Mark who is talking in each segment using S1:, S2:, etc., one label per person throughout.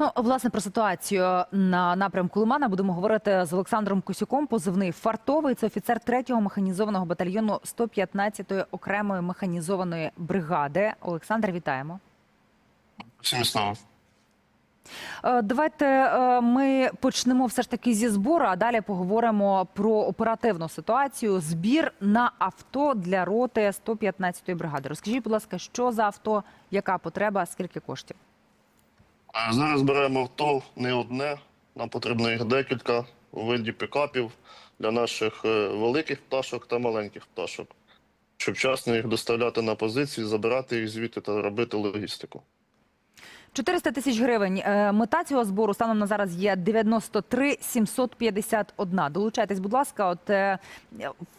S1: Ну, власне, про ситуацію на напрямку Лимана будемо говорити з Олександром Косюком. Позивний фартовий це офіцер 3-го механізованого батальйону 115-ї окремої механізованої бригади. Олександр, вітаємо.
S2: Всім слава.
S1: Е, Давайте е, ми почнемо все ж таки зі збору, а далі поговоримо про оперативну ситуацію. Збір на авто для роти 115-ї бригади. Розкажіть, будь ласка, що за авто, яка потреба, скільки коштів?
S2: Зараз беремо авто не одне. Нам потрібно їх декілька у виді пікапів для наших е, великих пташок та маленьких пташок, щоб вчасно їх доставляти на позиції, забирати їх звідти та робити логістику.
S1: 400 тисяч гривень. Е, Мета цього збору станом на зараз є 93 751. Долучайтесь, будь ласка, от е,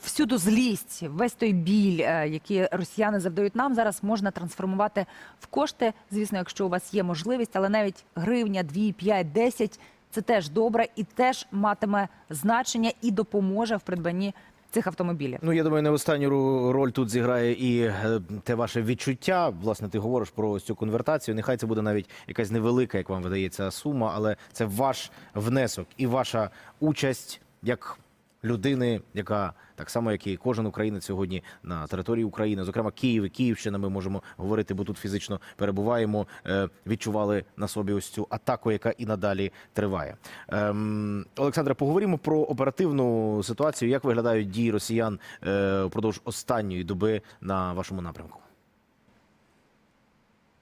S1: всюду злість, весь той біль, е, який росіяни завдають нам, зараз можна трансформувати в кошти. Звісно, якщо у вас є можливість, але навіть гривня, 2, 5, 10 – це теж добре і теж матиме значення і допоможе в придбанні цих автомобілів.
S3: Ну я думаю, не останню роль тут зіграє і е, те ваше відчуття. Власне, ти говориш про ось цю конвертацію. Нехай це буде навіть якась невелика, як вам видається, сума, але це ваш внесок і ваша участь як людини, яка так само, як і кожен українець сьогодні на території України, зокрема Київ Київщина, ми можемо говорити, бо тут фізично перебуваємо. е, Відчували на собі ось цю атаку, яка і надалі триває. Ем, Олександре, поговоримо про оперативну ситуацію. Як виглядають дії росіян е, впродовж останньої доби на вашому напрямку?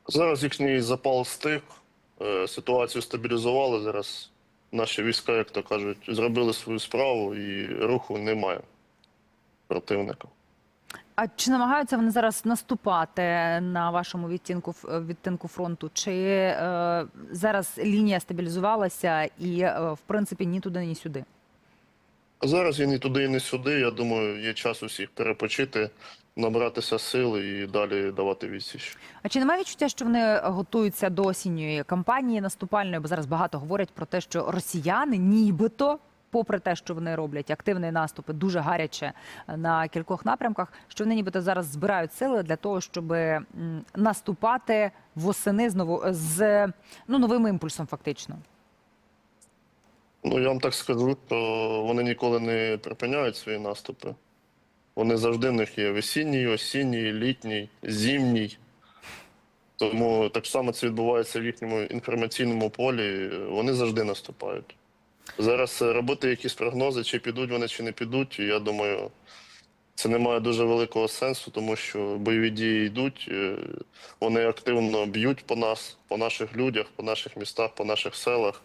S2: Зараз їхній запал стих, е, ситуацію стабілізували. Зараз наші війська, як то кажуть, зробили свою справу і руху немає противника.
S1: А чи намагаються вони зараз наступати на вашому відтінку відтинку фронту? Чи е, зараз лінія стабілізувалася і е, в принципі ні туди, ні сюди?
S2: Зараз і ні туди, і не сюди. Я думаю, є час усіх перепочити, набратися сил і далі давати відсіч.
S1: А чи немає відчуття, що вони готуються до осінньої кампанії наступальної? Бо зараз багато говорять про те, що росіяни нібито. Попри те, що вони роблять активні наступи дуже гаряче на кількох напрямках, що вони нібито зараз збирають сили для того, щоб наступати восени знову з ну новим імпульсом, фактично.
S2: Ну, я вам так скажу, то вони ніколи не припиняють свої наступи. Вони завжди в них є весінній, осінній, літній, зимній. Тому так само це відбувається в їхньому інформаційному полі. Вони завжди наступають. Зараз е, робити якісь прогнози, чи підуть вони, чи не підуть, я думаю, це не має дуже великого сенсу, тому що бойові дії йдуть, е, вони активно б'ють по нас, по наших людях, по наших містах, по наших селах.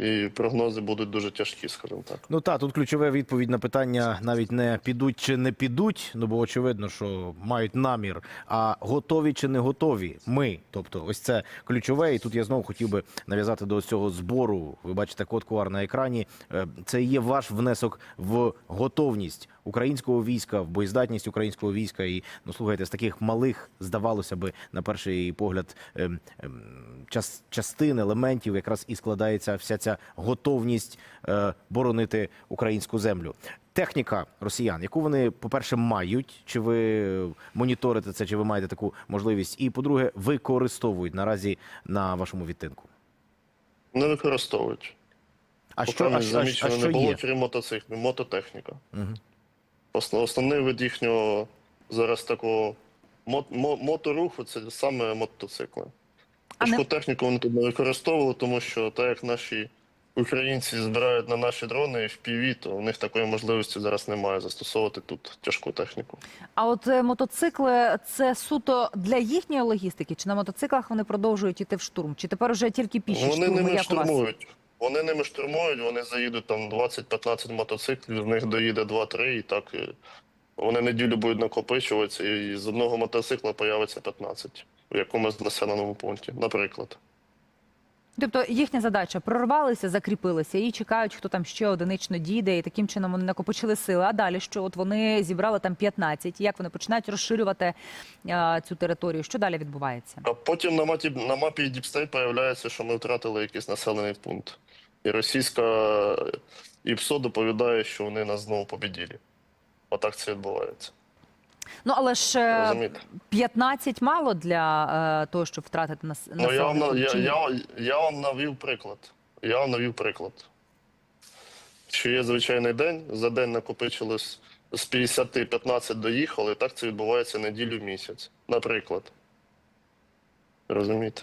S2: І прогнози будуть дуже тяжкі, скажімо так.
S3: Ну та тут ключове відповідь на питання навіть не підуть чи не підуть. Ну бо очевидно, що мають намір, а готові чи не готові. Ми, тобто, ось це ключове. І тут я знову хотів би нав'язати до цього збору. Ви бачите код QR на екрані. Е, Це є ваш внесок в готовність українського війська, в боєздатність українського війська. І ну слухайте, з таких малих здавалося би на перший погляд ем, ем, час, частин елементів якраз і складається вся ця готовність е, боронити українську землю. Техніка росіян, яку вони, по-перше, мають, чи ви моніторите це, чи ви маєте таку можливість, і по-друге, використовують наразі на вашому відтинку.
S2: Не використовують.
S3: А
S2: Поки
S3: що, а, що- а, а
S2: не було,
S3: є?
S2: крім мотоциклів, мототехніка.
S3: Мгм.
S2: Основ- Основний вид їхнього зараз такого мо- мо- моторуху це саме мотоцикли.
S1: А не-
S2: техніку вони тут не використовували, тому що так як наші українці збирають на наші дрони в піві, то у них такої можливості зараз немає застосовувати тут тяжку техніку.
S1: А от е, мотоцикли це суто для їхньої логістики? Чи на мотоциклах вони продовжують іти в штурм? Чи тепер уже тільки піші
S2: Вони
S1: штурми? у вас?
S2: Вони ними штурмують, вони заїдуть там 20-15 мотоциклів, з них доїде 2-3, і так е, вони неділю будуть накопичуватися, і з одного мотоцикла появиться 15 в якомусь населеному пункті, наприклад.
S1: Тобто їхня задача прорвалися, закріпилися і чекають, хто там ще одинично дійде, і таким чином вони накопичили сили. А далі що? От вони зібрали там 15. Як вони починають розширювати а, цю територію? Що далі відбувається?
S2: А потім на мапі, на мапі State появляється, що ми втратили якийсь населений пункт. І російська ІПСО доповідає, що вони нас знову побіділи. Отак це відбувається.
S1: Ну але ж е,
S2: Розумієте?
S1: 15 мало для е, того, щоб втратити нас
S2: Ну, я вам, на- я, я, я вам навів приклад. Я вам навів приклад. Що є звичайний день, за день накопичилось з 50 15 доїхали, так це відбувається неділю в місяць. Наприклад. Розумієте?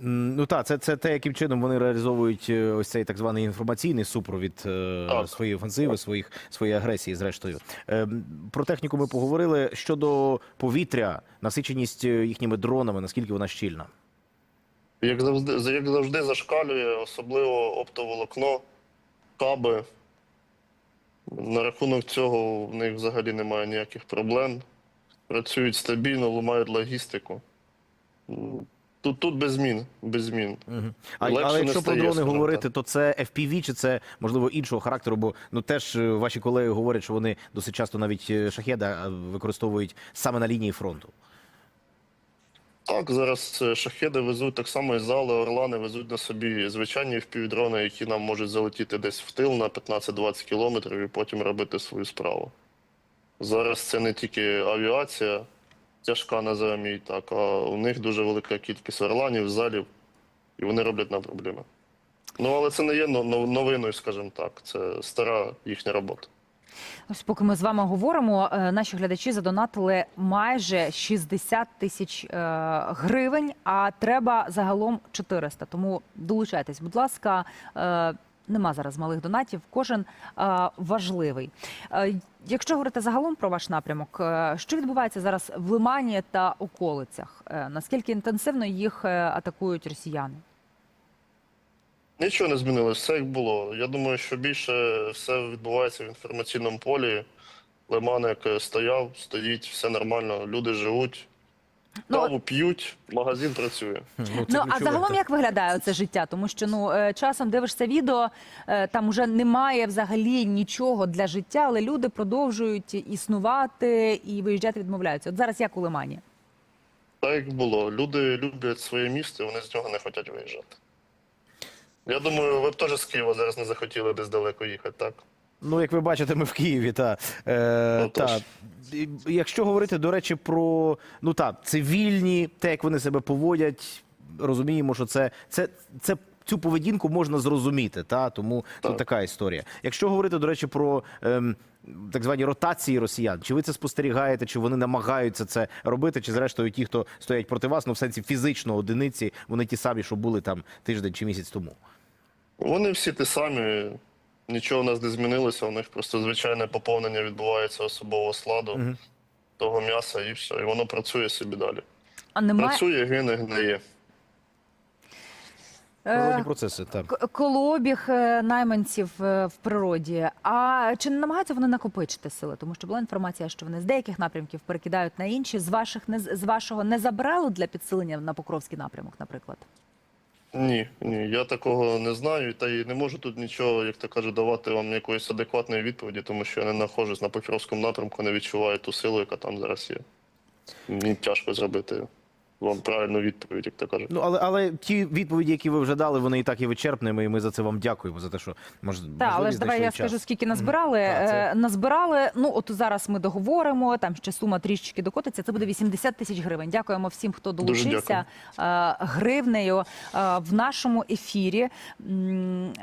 S3: Ну так, це, це те, яким чином вони реалізовують е, ось цей так званий інформаційний супровід е,
S2: Так.
S3: своєї офенсиви, своїх своєї агресії, зрештою. Е, Про техніку ми поговорили. Щодо повітря, насиченість е, їхніми дронами, наскільки вона щільна?
S2: Як завжди, як завжди зашкалює, особливо оптоволокно, каби. На рахунок цього в них взагалі немає ніяких проблем. Працюють стабільно, ламають логістику. Тут, тут без змін. Без змін.
S3: Мгм. А, але якщо про дрони говорити,
S2: так.
S3: то це FPV чи це можливо іншого характеру? Бо ну теж е, ваші колеги говорять, що вони досить часто навіть е, шахеда е, використовують саме на лінії фронту.
S2: Так, зараз шахеди везуть так само і зали, орлани везуть на собі звичайні впівдрони, які нам можуть залетіти десь в тил на 15-20 кілометрів і потім робити свою справу. Зараз це не тільки авіація тяжка, називаємо її так, а у них дуже велика кількість орланів, залів, і вони роблять нам проблеми. Ну, але це не є но- но- новиною, скажімо так. Це стара їхня робота.
S1: Ось поки ми з вами говоримо, е, наші глядачі задонатили майже 60 тисяч е, гривень, а треба загалом 400. Тому долучайтесь, будь ласка. Нема зараз малих донатів, кожен важливий. Якщо говорити загалом про ваш напрямок, що відбувається зараз в Лимані та околицях? Е, наскільки інтенсивно їх е, атакують росіяни?
S2: Нічого не змінилось, все як було. Я думаю, що більше все відбувається в інформаційному полі. Лиман як стояв, стоїть, все нормально, люди живуть,
S1: Ну,
S2: каву п'ють, магазин працює.
S3: Ну, це
S1: Ну а
S3: ключове.
S1: загалом як виглядає це життя? Тому що ну е, часом дивишся відео, е, там уже немає взагалі нічого для життя, але люди продовжують існувати і виїжджати відмовляються. От зараз як у Лимані?
S2: Так як було. Люди люблять своє місто, і вони з нього не хочуть виїжджати. Я думаю, ви б теж з Києва зараз не захотіли десь далеко їхати, так?
S3: Ну, як ви бачите, ми в Києві. Та, е,
S2: Отож.
S3: та. Якщо говорити, до речі, про ну та цивільні, те, як вони себе поводять, розуміємо, що це, це, це цю поведінку можна зрозуміти. Та? Тому тут
S2: Так.
S3: така історія. Якщо говорити, до речі, про. Ем, так звані ротації росіян, чи ви це спостерігаєте, чи вони намагаються це робити, чи зрештою ті, хто стоять проти вас, ну в сенсі фізично одиниці, вони ті самі, що були там тиждень чи місяць тому.
S2: Вони всі ті самі, нічого у нас не змінилося, у них просто звичайне поповнення відбувається особового складу,
S3: Мгм.
S2: того м'яса і все. І воно працює собі далі.
S1: А немає
S2: Працює, гине, гниє.
S3: Природні
S1: е,
S3: процеси, так.
S1: колообіг е, найманців е, в природі. А чи не намагаються вони накопичити сили? Тому що була інформація, що вони з деяких напрямків перекидають на інші. З ваших не з з вашого не забрали для підсилення на Покровський напрямок, наприклад.
S2: Ні, ні, я такого не знаю, та й не можу тут нічого, як то кажуть, давати вам якоїсь адекватної відповіді, тому що я не знаходжусь на Покровському напрямку, не відчуваю ту силу, яка там зараз є. Мені тяжко зробити вам правильну відповідь, як то кажуть.
S3: Ну, але, але ті відповіді, які ви вже дали, вони і так є вичерпними, і ми за це вам дякуємо за те, що може
S1: Так, але ж давай я скажу, скільки назбирали.
S3: Так, це-
S1: Е, Назбирали. Ну от зараз ми договоримо. Там ще сума трішечки докотиться. Це буде 80 тисяч гривень. Дякуємо всім, хто долучився е, гривнею. Е, В нашому ефірі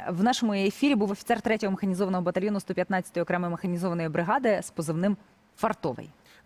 S1: в нашому ефірі був офіцер 3-го механізованого батальйону 115-ї окремої механізованої бригади з позивним Фартовий.